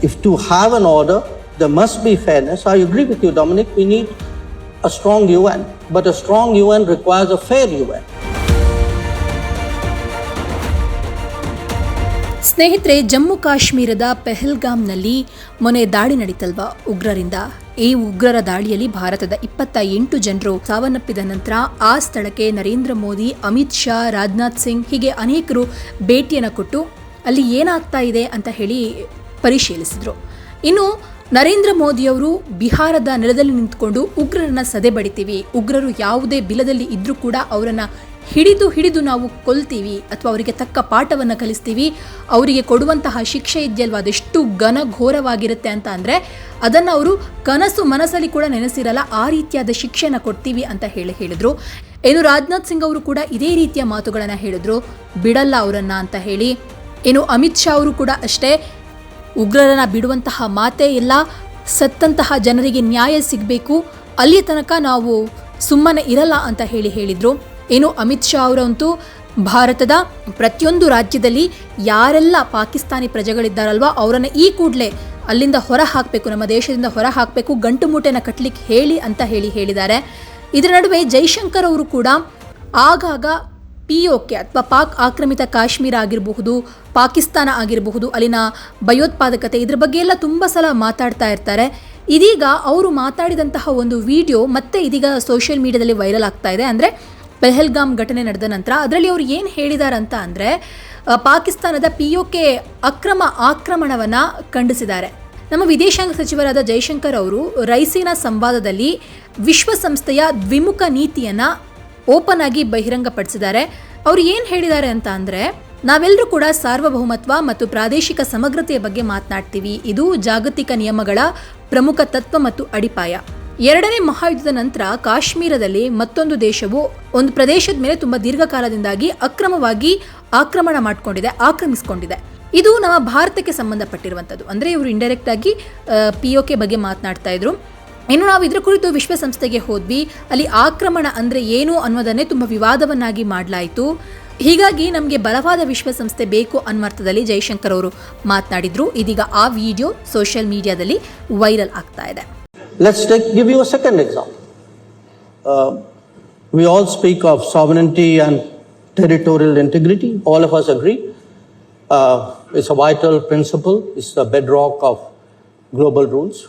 if to have an order, there must be fairness. I agree with you, Dominic. We need a strong UN, but a strong UN requires a fair UN. ಸ್ನೇಹಿತರೆ ಜಮ್ಮು ಕಾಶ್ಮೀರದ ಪೆಹಲ್ಗಾಮ್ನಲ್ಲಿ ಮೊನ್ನೆ ದಾಳಿ ನಡೀತಲ್ವಾ ಉಗ್ರರಿಂದ ಈ ಉಗ್ರರ ದಾಳಿಯಲ್ಲಿ ಭಾರತದ ಇಪ್ಪತ್ತ ಎಂಟು ಜನರು ಸಾವನ್ನಪ್ಪಿದ ನಂತರ ಆ ಸ್ಥಳಕ್ಕೆ ನರೇಂದ್ರ ಮೋದಿ ಅಮಿತ್ ಶಾ ರಾಜನಾಥ್ ಸಿಂಗ್ ಹೀಗೆ ಅನೇಕರು ಭೇಟಿಯನ್ನು ಕೊಟ್ಟು ಅಲ್ಲಿ ಏನಾಗ್ತಾ ಇದೆ ಅಂತ ಹೇಳಿ ಪರಿಶೀಲಿಸಿದ್ರು. ಇನ್ನು ನರೇಂದ್ರ ಮೋದಿಯವರು ಬಿಹಾರದ ನೆಲದಲ್ಲಿ ನಿಂತ್ಕೊಂಡು ಉಗ್ರರನ್ನ ಸದೆ ಬಡಿತೀವಿ. ಉಗ್ರರು ಯಾವುದೇ ಬಿಲದಲ್ಲಿ ಇದ್ದರೂ ಕೂಡ ಅವರನ್ನು ಹಿಡಿದು ಹಿಡಿದು ನಾವು ಕೊಲ್ತೀವಿ ಅಥವಾ ಅವರಿಗೆ ತಕ್ಕ ಪಾಠವನ್ನು ಕಲಿಸ್ತೀವಿ. ಅವರಿಗೆ ಕೊಡುವಂತಹ ಶಿಕ್ಷೆ ಇದೆಯಲ್ವ? ಅದೆಷ್ಟು ಘನಘೋರವಾಗಿರುತ್ತೆ ಅಂತ ಅಂದರೆ ಅದನ್ನು ಅವರು ಕನಸು ಮನಸ್ಸಲ್ಲಿ ಕೂಡ ನೆನೆಸಿರಲ್ಲ, ಆ ರೀತಿಯಾದ ಶಿಕ್ಷೆನ ಕೊಡ್ತೀವಿ ಅಂತ ಹೇಳಿ ಹೇಳಿದರು. ಏನು ರಾಜನಾಥ್ ಸಿಂಗ್ ಅವರು ಕೂಡ ಇದೇ ರೀತಿಯ ಮಾತುಗಳನ್ನು ಹೇಳಿದ್ರು. ಬಿಡಲ್ಲ ಅವರನ್ನು ಅಂತ ಹೇಳಿ. ಏನು ಅಮಿತ್ ಶಾ ಅವರು ಕೂಡ ಅಷ್ಟೇ. ಉಗ್ರರನ್ನ ಬಿಡುವಂತಹ ಮಾತೇ ಇಲ್ಲ. ಸತ್ತಂತಹ ಜನರಿಗೆ ನ್ಯಾಯ ಸಿಗಬೇಕು. ಅಲ್ಲಿ ತನಕ ನಾವು ಸುಮ್ಮನೆ ಇರಲ್ಲ ಅಂತ ಹೇಳಿ ಹೇಳಿದರು. ಏನು ಅಮಿತ್ ಶಾ ಅವರಂತೂ ಭಾರತದ ಪ್ರತಿಯೊಂದು ರಾಜ್ಯದಲ್ಲಿ ಯಾರೆಲ್ಲ ಪಾಕಿಸ್ತಾನಿ ಪ್ರಜೆಗಳಿದ್ದಾರಲ್ವ ಅವರನ್ನು ಈ ಕೂಡಲೇ ಅಲ್ಲಿಂದ ಹೊರ ಹಾಕಬೇಕು, ನಮ್ಮ ದೇಶದಿಂದ ಹೊರ ಹಾಕಬೇಕು, ಗಂಟು ಮೂಟೆನ ಕಟ್ಟಲಿಕ್ಕೆ ಹೇಳಿ ಅಂತ ಹೇಳಿ ಹೇಳಿದ್ದಾರೆ. ಇದರ ನಡುವೆ ಜೈಶಂಕರ್ ಅವರು ಕೂಡ ಆಗಾಗ ಪಿ ಕೆ ಅಥವಾ ಪಾಕ್ ಆಕ್ರಮಿತ ಕಾಶ್ಮೀರ ಆಗಿರಬಹುದು, ಪಾಕಿಸ್ತಾನ ಆಗಿರಬಹುದು, ಅಲ್ಲಿನ ಭಯೋತ್ಪಾದಕತೆ ಇದ್ರ ಬಗ್ಗೆ ಎಲ್ಲ ತುಂಬ ಸಲ ಮಾತಾಡ್ತಾ ಇರ್ತಾರೆ. ಇದೀಗ ಅವರು ಮಾತಾಡಿದಂತಹ ಒಂದು ವಿಡಿಯೋ ಮತ್ತೆ ಇದೀಗ ಸೋಷಿಯಲ್ ಮೀಡಿಯಾದಲ್ಲಿ ವೈರಲ್ ಆಗ್ತಾ ಇದೆ. ಅಂದರೆ ಪೆಹಲ್ಗಾಮ್ ಘಟನೆ ನಡೆದ ನಂತರ ಅದರಲ್ಲಿ ಅವರು ಏನು ಹೇಳಿದಾರಂತ ಅಂದರೆ ಪಾಕಿಸ್ತಾನದ ಪಿ ಅಕ್ರಮ ಆಕ್ರಮಣವನ್ನು ಖಂಡಿಸಿದ್ದಾರೆ. ನಮ್ಮ ವಿದೇಶಾಂಗ ಸಚಿವರಾದ ಜೈಶಂಕರ್ ಅವರು ರೈಸೀನಾ ಸಂವಾದದಲ್ಲಿ ವಿಶ್ವಸಂಸ್ಥೆಯ ದ್ವಿಮುಖ ನೀತಿಯನ್ನು ಓಪನ್ ಆಗಿ ಬಹಿರಂಗಪಡಿಸಿದ್ದಾರೆ. ಅವರು ಏನು ಹೇಳಿದ್ದಾರೆ ಅಂತ ಅಂದರೆ ನಾವೆಲ್ಲರೂ ಕೂಡ ಸಾರ್ವಭೌಮತ್ವ ಮತ್ತು ಪ್ರಾದೇಶಿಕ ಸಮಗ್ರತೆಯ ಬಗ್ಗೆ ಮಾತನಾಡ್ತೀವಿ. ಇದು ಜಾಗತಿಕ ನಿಯಮಗಳ ಪ್ರಮುಖ ತತ್ವ ಮತ್ತು ಅಡಿಪಾಯ. ಎರಡನೇ ಮಹಾಯುದ್ಧದ ನಂತರ ಕಾಶ್ಮೀರದಲ್ಲಿ ಮತ್ತೊಂದು ದೇಶವು ಒಂದು ಪ್ರದೇಶದ ಮೇಲೆ ತುಂಬಾ ದೀರ್ಘಕಾಲದಿಂದಾಗಿ ಅಕ್ರಮವಾಗಿ ಆಕ್ರಮಣ ಮಾಡಿಕೊಂಡಿದೆ, ಆಕ್ರಮಿಸಿಕೊಂಡಿದೆ. ಇದು ನಮ್ಮ ಭಾರತಕ್ಕೆ ಸಂಬಂಧಪಟ್ಟಿರುವಂಥದ್ದು. ಅಂದರೆ ಇವರು ಇಂಡೈರೆಕ್ಟ್ ಆಗಿ ಪಿ ಬಗ್ಗೆ ಮಾತನಾಡ್ತಾ ಇದ್ರು. ಇನ್ನು ನಾವು ಇದರ ಕುರಿತು ವಿಶ್ವಸಂಸ್ಥೆಗೆ ಹೋದ್ವಿ. ಅಲ್ಲಿ ಆಕ್ರಮಣ ಅಂದರೆ ಏನು ಅನ್ನೋದನ್ನೇ ತುಂಬ ವಿವಾದವನ್ನಾಗಿ ಮಾಡಲಾಯಿತು. ಹೀಗಾಗಿ ನಮಗೆ ಬಲವಾದ ವಿಶ್ವಸಂಸ್ಥೆ ಬೇಕು ಅನ್ನುವರ್ಥದಲ್ಲಿ ಜೈಶಂಕರ್ ಅವರು ಮಾತನಾಡಿದ್ರು. ಇದೀಗ ಆ ವಿಡಿಯೋ ಸೋಷಿಯಲ್ ಮೀಡಿಯಾದಲ್ಲಿ ವೈರಲ್ ಆಗ್ತಾ ಇದೆ. Let's stake you we oh second so we all speak of sovereignty and territorial integrity all of ours agree is a water principle is the bedrock of global rules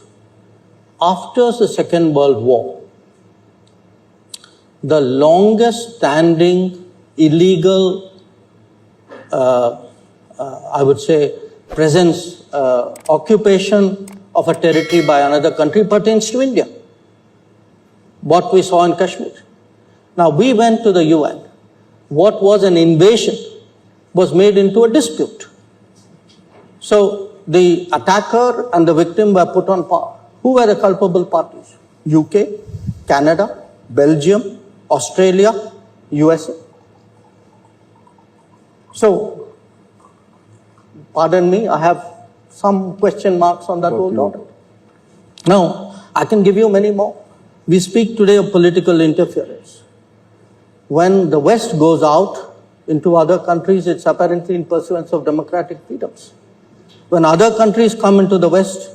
After the Second World War, the longest standing illegal, uh, uh, I would say, presence, uh, occupation of a territory by another country pertains to India. What we saw in Kashmir. Now, we went to the UN. What was an invasion was made into a dispute. So, the attacker and the victim were put on par. Who were the culpable parties? UK, Canada, Belgium, Australia, USA. So, pardon me, I have some question marks on that whole order. Now, I can give you many more. We speak today of political interference. When the West goes out into other countries, it's apparently in pursuance of democratic freedoms. When other countries come into the West,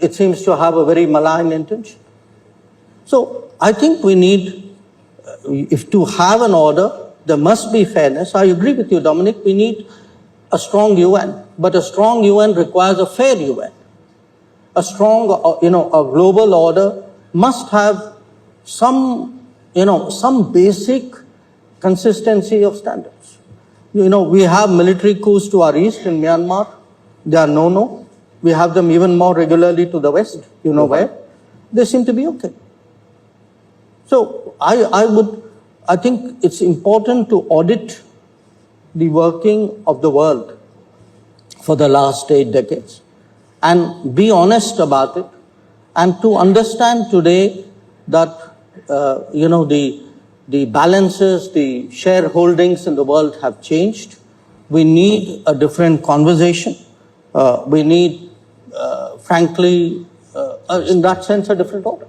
it seems to have a very malign intention. So I think we need, uh, if to have an order, there must be fairness. I agree with you, Dominic. We need a strong UN, but a strong UN requires a fair UN. A strong, uh, you know, a global order must have some, you know, some basic consistency of standards. You know, we have military coups to our east in Myanmar. They are no-no. We have them even more regularly to the west. You know where? They seem to be okay. So I, I would, I think it's important to audit the working of the world for the last eight decades and be honest about it and to understand today that, uh, you know, the, the balances, the shareholdings in the world have changed. We need a different conversation. Uh, we need, frankly, uh, uh, in that sense, a different order.